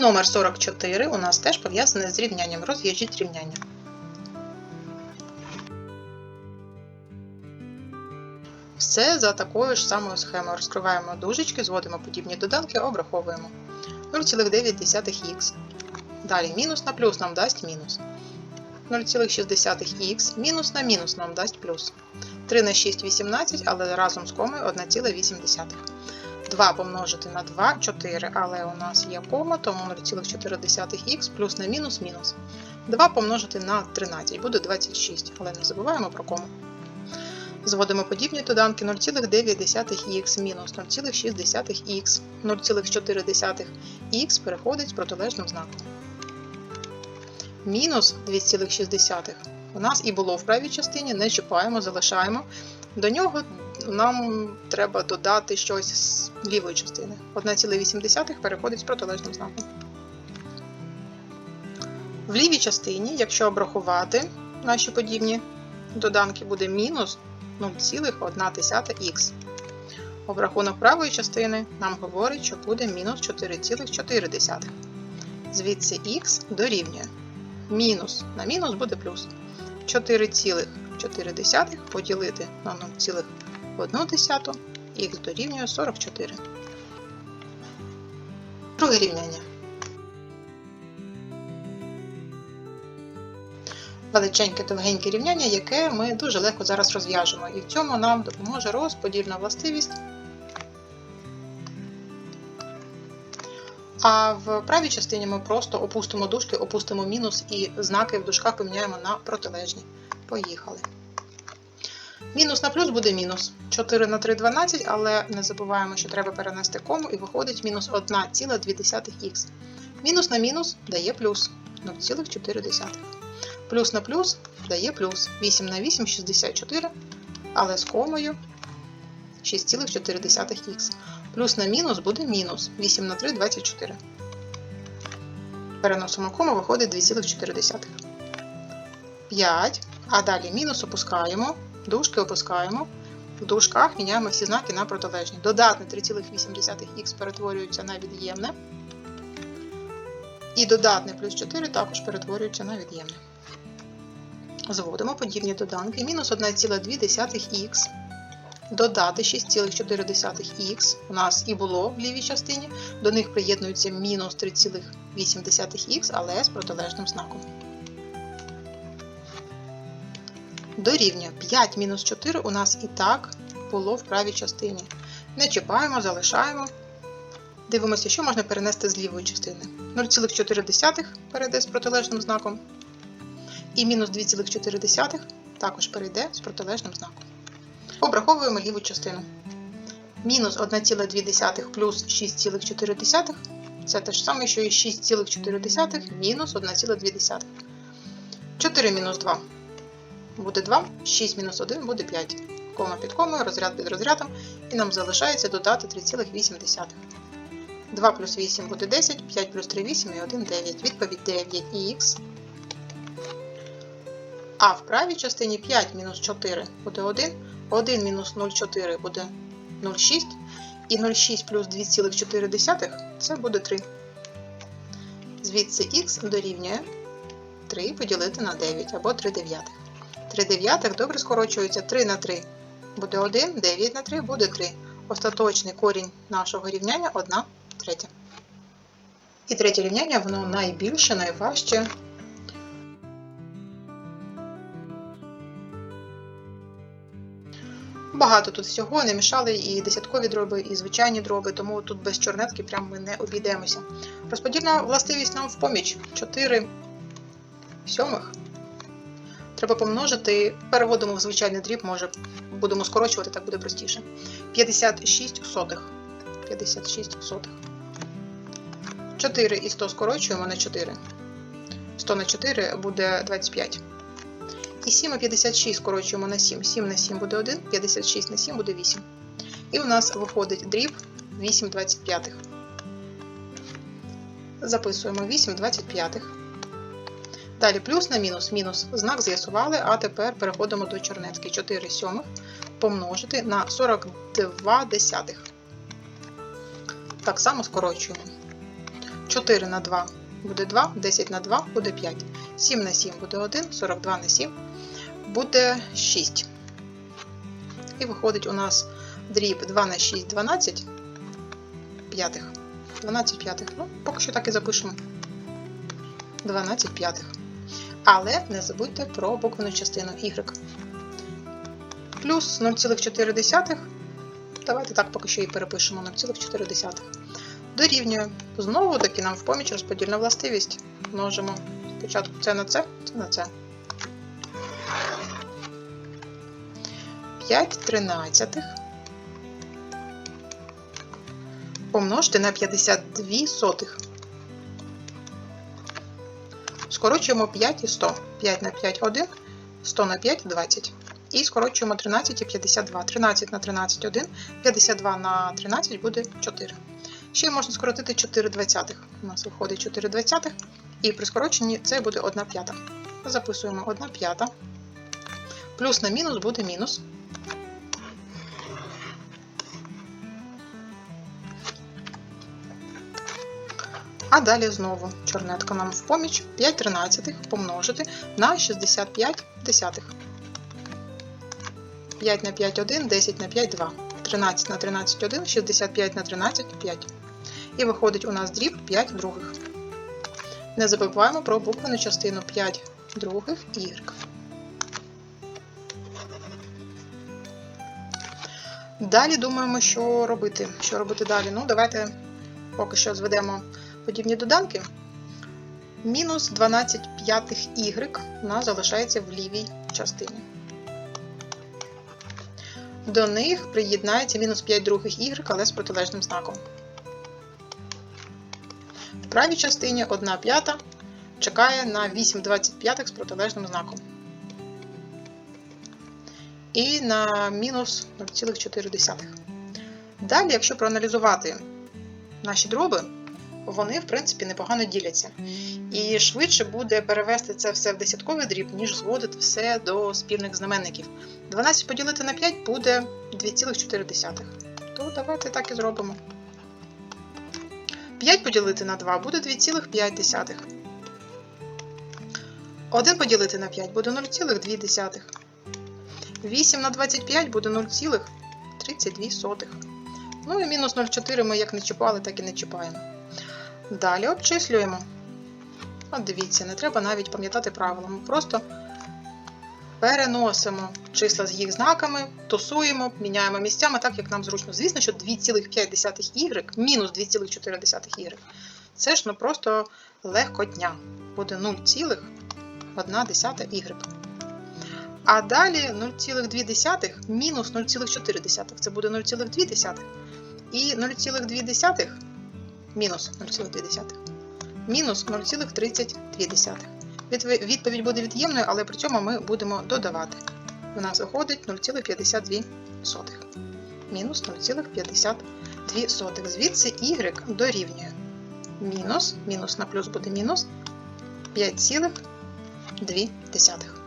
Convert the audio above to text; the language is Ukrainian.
Номер 44 у нас теж пов'язаний з рівнянням. Розв'яжіть рівняння. Все за такою ж самою схемою. Розкриваємо дужечки, зводимо подібні доданки, обраховуємо. 0,9х. Далі мінус на плюс нам дасть мінус. 0,6х мінус на мінус нам дасть плюс. 3 на 6 18, але разом з комою 1,8. 2 помножити на 2 4, але у нас є кома, тому 0,4х плюс на мінус мінус. 2 помножити на 13 буде 26, але не забуваємо про кому. Зводимо подібні доданки 0,9х мінус 0,6х, 0,4х переходить з протилежним знаком. Мінус 2,6 у нас і було в правій частині, не чіпаємо, залишаємо. До нього нам треба додати щось з лівої частини. 1,8 переходить з протилежним знаком. В лівій частині, якщо обрахувати наші подібні доданки, буде мінус 0,1х. Обрахунок правої частини нам говорить, що буде мінус 4,4. Звідси х дорівнює. Мінус на мінус буде плюс. 4,4 поділити на 0,1 х дорівнює 44. Друге рівняння. Величеньке довгеньке рівняння, яке ми дуже легко зараз розв'яжемо. І в цьому нам допоможе розподільна властивість. А в правій частині ми просто опустимо дужки, опустимо мінус і знаки в дужках поміняємо на протилежні. Поїхали. Мінус на плюс буде мінус. 4 на 3 12, але не забуваємо, що треба перенести кому і виходить мінус 1,2х. Мінус на мінус дає плюс 0,4. Плюс на плюс дає плюс 8 на 8 64, але з комою 6,4х. Плюс на мінус буде мінус 8 на 3 24. Переносимо кому, виходить 2,4. 5. А далі мінус опускаємо, дужки опускаємо. В дужках міняємо всі знаки на протилежні. Додатне 3,8х перетворюється на від'ємне. І додатне плюс 4 також перетворюється на від'ємне. Зводимо подібні доданки. Мінус 1,2х. Додати 6,4х у нас і було в лівій частині. До них приєднується мінус 3,8х, але з протилежним знаком. Дорівнює 5 мінус 4 у нас і так було в правій частині. Не чіпаємо, залишаємо. Дивимося, що можна перенести з лівої частини. 0,4 перейде з протилежним знаком. І мінус 2,4 також перейде з протилежним знаком. Обраховуємо ліву частину. Мінус 1,2 плюс 6,4 це те ж саме, що і 6,4 мінус 1,2. 4 мінус 2 буде 2, 6 мінус 1 буде 5. Кома під комою, розряд під розрядом, і нам залишається додати 3,8. 2 плюс 8 буде 10, 5 плюс 3 8 і 1 9. Відповідь 9х. А в правій частині 5 мінус 4 буде 1, 1 мінус 0,4 буде 0,6, і 0,6 плюс 2,4 це буде 3. Звідси х дорівнює 3 поділити на 9 або 3 дев'ятих. 3 дев'ятих добре скорочується 3 на 3 буде 1, 9 на 3 буде 3. Остаточний корінь нашого рівняння 1 третя. І третє рівняння, воно найбільше, найважче. Багато тут всього, не мішали і десяткові дроби, і звичайні дроби, тому тут без чорнетки прям ми не обійдемося. Розподільна властивість нам в поміч 4 сьомих. Треба помножити, переводимо в звичайний дріб, може будемо скорочувати, так буде простіше. 56 сотих. 56 сотих. 4 і 100 скорочуємо на 4. 100 на 4 буде 25. І 7 і 56 скорочуємо на 7. 7 на 7 буде 1, 56 на 7 буде 8. І у нас виходить дріб 8 25. Записуємо 8 25. Далі плюс на мінус, мінус знак з'ясували, а тепер переходимо до чернетки. 4 сьомих помножити на 42 десятих. Так само скорочуємо. 4 на 2 буде 2, 10 на 2 буде 5, 7 на 7 буде 1, 42 на 7 буде 6. І виходить у нас дріб 2 на 6, 12 п'ятих. 12 п'ятих. Ну, поки що так і запишемо. 12 п'ятих. Але не забудьте про буквену частину y. Плюс 0,4. Давайте так поки що і перепишемо 0,4. Дорівнює. Знову таки нам в поміч розподільна властивість. Множимо спочатку це на це, це на це. 5 тринадцятих помножити на 52 сотих. Скорочуємо 5 і 100. 5 на 5 – 1, 100 на 5 – 20. І скорочуємо 13 і 52. 13 на 13 – 1, 52 на 13 буде 4. Ще можна скоротити 4 двадцятих. У нас виходить 4 двадцятих. І при скороченні це буде 1 п'ята. Записуємо 1 п'ята. Плюс на мінус буде мінус. А далі знову чорнетка нам в поміч 5 тринадцятих помножити на 65 десятих. 5 на 5 – 1, 10 на 5 – 2. 13 на 13 – 1, 65 на 13 – 5. І виходить у нас дріб 5 других. Не забуваємо про буквену частину 5 других y. Далі думаємо, що робити. Що робити далі? Ну, давайте поки що зведемо подібні доданки. Мінус 12 п'ятих y у нас залишається в лівій частині. До них приєднається мінус 5 других y, але з протилежним знаком. В правій частині 1 п'ята чекає на 8 25 з протилежним знаком. І на мінус 0,4. Далі, якщо проаналізувати наші дроби, вони, в принципі, непогано діляться. І швидше буде перевести це все в десятковий дріб, ніж зводити все до спільних знаменників. 12 поділити на 5 буде 2,4. То давайте так і зробимо. 5 поділити на 2 буде 2,5. 1 поділити на 5 буде 0,2. 8 на 25 буде 0,32. Ну і мінус 0,4 ми як не чіпали, так і не чіпаємо. Далі обчислюємо. От дивіться, не треба навіть пам'ятати правила. Ми просто переносимо числа з їх знаками, тусуємо, міняємо місцями так, як нам зручно. Звісно, що 2,5y мінус 2,4y. Це ж ну просто легкотня. Буде 0,1y. А далі 0,2 мінус 0,4. Це буде 0,2. І 0,2 мінус 0,2. Мінус 0,32. Відповідь буде від'ємною, але при цьому ми будемо додавати. У нас виходить 0,52. Мінус 0,52. Звідси y дорівнює. Мінус, мінус на плюс буде мінус 5,2.